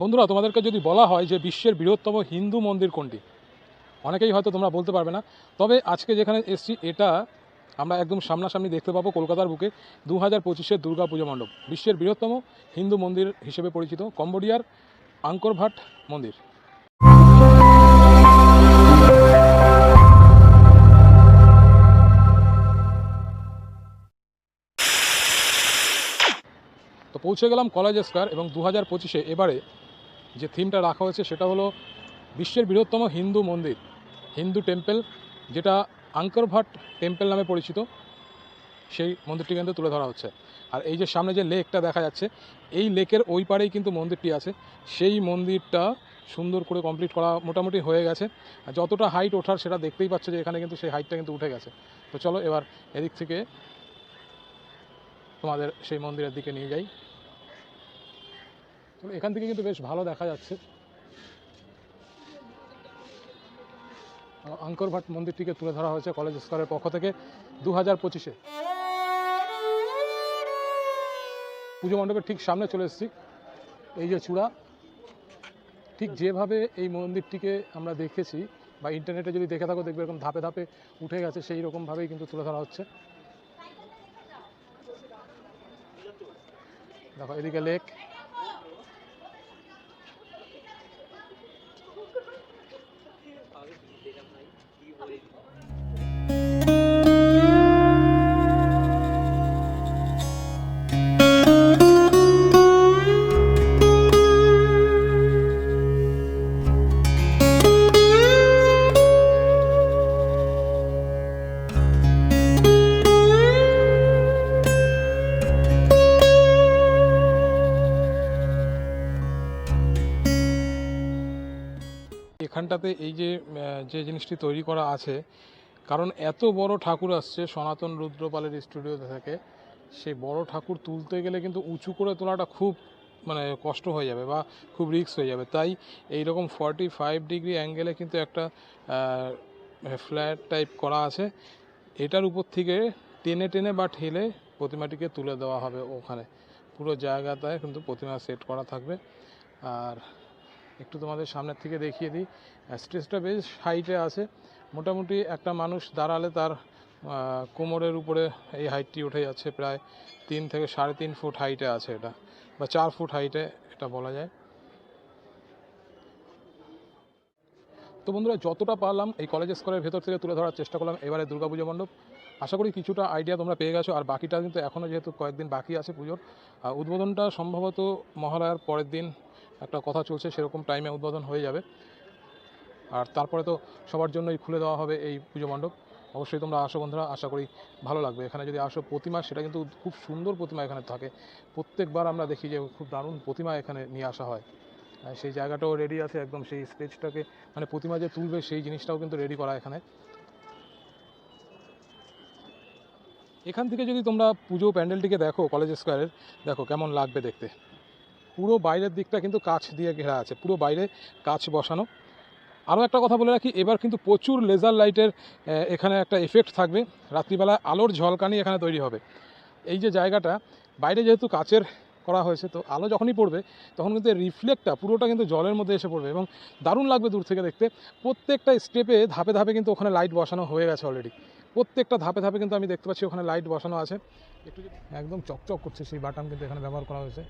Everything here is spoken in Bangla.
বন্ধুরা, তোমাদেরকে যদি বলা হয় যে বিশ্বের বৃহত্তম হিন্দু মন্দির কোনটি? অনেকেই হয়তো তোমরা বলতে পারবে না। তবে আজকে যেখানে এসছি, এটা আমরা একদম সামনাসামনি দেখতে পাবো কলকাতার বুকে দু হাজার পঁচিশের দুর্গা পুজো মণ্ডপ, বিশ্বের বৃহত্তম হিন্দু মন্দির হিসেবে পরিচিত কম্বোডিয়ার আঙ্করভাট মন্দির। তো পৌঁছে গেলাম কলেজ স্কোয়ার এবং দু হাজার পঁচিশে এবারে যে থিমটা রাখা হয়েছে সেটা হলো বিশ্বের বৃহত্তম হিন্দু মন্দির, হিন্দু টেম্পল, যেটা আঙ্করভাট টেম্পল নামে পরিচিত। সেই মন্দিরটি কিন্তু তুলে ধরা হচ্ছে। আর এই যে সামনে যে লেকটা দেখা যাচ্ছে, এই লেকের ওই পারেই কিন্তু মন্দিরটি আছে। সেই মন্দিরটা সুন্দর করে কমপ্লিট করা মোটামুটি হয়ে গেছে। যতটা হাইট ওঠার সেটা দেখতেই পাচ্ছে যে এখানে কিন্তু সেই হাইটটা কিন্তু উঠে গেছে। তো চলো এবার এদিক থেকে তোমাদের সেই মন্দিরের দিকে নিয়ে যাই। এখান থেকে কিন্তু বেশ ভালো দেখা যাচ্ছে। আঙ্করভাট মন্দিরটিকে তুলে ধরা হয়েছে কলেজ স্কোয়ারের পক্ষ থেকে দু হাজার পঁচিশে। পুজো মণ্ডপের ঠিক সামনে চলে এসেছি, এই যে চূড়া। ঠিক যেভাবে এই মন্দিরটিকে আমরা দেখেছি, বা ইন্টারনেটে যদি দেখে থাকো দেখবে এরকম ধাপে ধাপে উঠে গেছে, সেই রকমভাবেই কিন্তু তুলে ধরা হচ্ছে। দেখো, এদিকে লেক এখানটাতে এই যে যে জিনিসটি তৈরি করা আছে, কারণ এত বড় ঠাকুর আসছে সনাতন রুদ্রপালের স্টুডিওতে থাকে, সেই বড় ঠাকুর তুলতে গেলে কিন্তু উঁচু করে তোলাটা খুব মানে কষ্ট হয়ে যাবে বা খুব রিস্ক হয়ে যাবে। তাই এই রকম ফর্টি ফাইভ ডিগ্রি অ্যাঙ্গেলে কিন্তু একটা ফ্ল্যাট টাইপ করা আছে। এটার উপর থেকে টেনে টেনে বা ঠেলে প্রতিমাটিকে তুলে দেওয়া হবে ওখানে। পুরো জায়গাটায় কিন্তু প্রতিমা সেট করা থাকবে। আর একটু তোমাদের সামনের থেকে দেখিয়ে দিই। স্টেজটা বেশ হাইটে আছে। মোটামুটি একটা মানুষ দাঁড়ালে তার কোমরের উপরে এই হাইটটি উঠে যাচ্ছে। প্রায় তিন থেকে সাড়ে তিন ফুট হাইটে আছে এটা, বা চার ফুট হাইটে এটা বলা যায়। তো বন্ধুরা, যতটা পারলাম এই কলেজ স্কোয়ারের ভেতর থেকে তুলে ধরার চেষ্টা করলাম। এবারে দুর্গাপুজো মণ্ডপ। আশা করি কিছুটা আইডিয়া তোমরা পেয়ে গেছো। আর বাকিটা কিন্তু এখনও যেহেতু কয়েকদিন বাকি আছে পুজোর উদ্বোধনটা সম্ভবত মহালয়ার পরের দিন একটা কথা চলছে, সেরকম টাইমে উদ্বোধন হয়ে যাবে। আর তারপরে তো সবার জন্যই খুলে দেওয়া হবে এই পুজো মণ্ডপ। অবশ্যই তোমরা আসো বন্ধুরা, আশা করি ভালো লাগবে। এখানে যদি আসো প্রতিমা, সেটা কিন্তু খুব সুন্দর প্রতিমা এখানে থাকে। প্রত্যেকবার আমরা দেখি যে খুব দারুণ প্রতিমা এখানে নিয়ে আসা হয়। সেই জায়গাটাও রেডি আছে একদম, সেই স্টেজটাকে মানে প্রতিমা যে তুলবে, সেই জিনিসটাও কিন্তু রেডি করা এখানে। এখান থেকে যদি তোমরা পুজো প্যান্ডেলটিকে দেখো, কলেজ স্কোয়ারের, দেখো কেমন লাগবে দেখতে। পুরো বাইরের দিকটা কিন্তু কাচ দিয়ে ঘেরা আছে, পুরো বাইরে কাচ বসানো। আরও একটা কথা বলে রাখি, এবার কিন্তু প্রচুর লেজার লাইটের এখানে একটা এফেক্ট থাকবে। রাত্রিবেলায় আলোর ঝলকানি এখানে তৈরি হবে। এই যে জায়গাটা, বাইরে যেহেতু কাচের করা হয়েছে, তো আলো যখনই পড়বে, তখন কিন্তু রিফ্লেক্টটা পুরোটা কিন্তু জলের মধ্যে এসে পড়বে এবং দারুণ লাগবে দূর থেকে দেখতে। প্রত্যেকটা স্টেপে ধাপে ধাপে কিন্তু ওখানে লাইট বসানো হয়ে গেছে অলরেডি প্রত্যেকটা ধাপে ধাপে কিন্তু আমি দেখতে পাচ্ছি ওখানে লাইট বসানো আছে। একটু একদম চকচক করছে সেই বাটাম কিন্তু এখানে ব্যবহার করা হয়েছে।